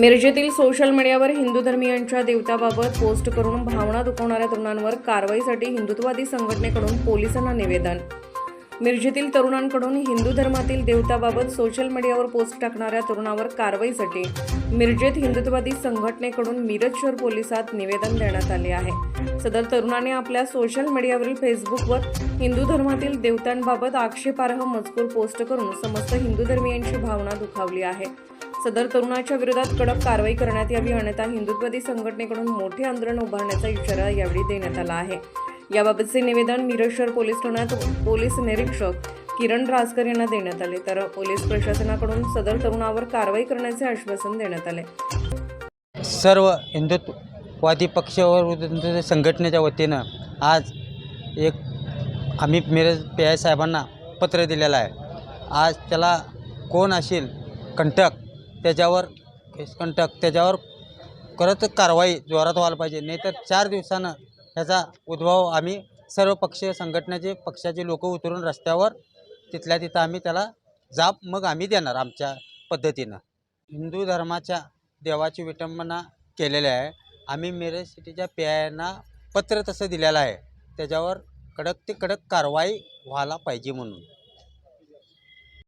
मिरजेतील सोशल मीडियावर हिंदू धर्मियांच्या देवताबाबत पोस्ट करून भावना दुखवणाऱ्या तरुणांवर कारवाईसाठी हिंदुत्ववादी संघटनेकडून पोलिसांना निवेदन. मिरजेतील तरुणांकडून हिंदू धर्मातील देवताबाबत सोशल मीडियावर पोस्ट टाकणाऱ्या तरुणावर कारवाईसाठी मिरजेत हिंदुत्ववादी संघटनेकडून मिरज शहर पोलिसात निवेदन देण्यात आले आहे. सदर तरुणाने आपल्या सोशल मीडियावरील फेसबुकवर हिंदू धर्मातील देवतांबाबत आक्षेपार्ह मजकूर पोस्ट करून समस्त हिंदू धर्मियांची भावना दुखावली आहे. सदर तरुणाच्या विरोधात कडक कारवाई करण्यात यावी अन्यथा हिंदुत्ववादी संघटनेकडून मोठे आंदोलन उभारण्याचा इशारा यावेळी देण्यात आला आहे. याबाबतचे निवेदन मिरज शहर पोलीस ठाण्यात पोलीस निरीक्षक किरण राजकर यांना देण्यात आले. तर पोलीस प्रशासनाकडून सदर तरुणावर कारवाई करण्याचे आश्वासन देण्यात आले. सर्व हिंदुत्ववादी पक्ष व संघटनेच्या वतीनं आज एक आम्ही मिरज पी आय साहेबांना पत्र दिलेलं आहे. आज त्याला कोण असेल? कंटक त्याच्यावर कंटक त्याच्यावर करत कारवाई जोरात व्हायला पाहिजे. नाहीतर चार दिवसानं ह्याचा उद्भव आम्ही सर्व पक्षीय संघटनेचे पक्षाचे लोक उतरून रस्त्यावर तिथल्या तिथं आम्ही त्याला जाप मग आम्ही देणार आमच्या पद्धतीनं. हिंदू धर्माच्या देवाची विटंबना केलेली आहे. आम्ही मिरज सिटीच्या पी पत्र तसं दिलेलं आहे. त्याच्यावर कडक ते कडक कारवाई व्हायला पाहिजे म्हणून.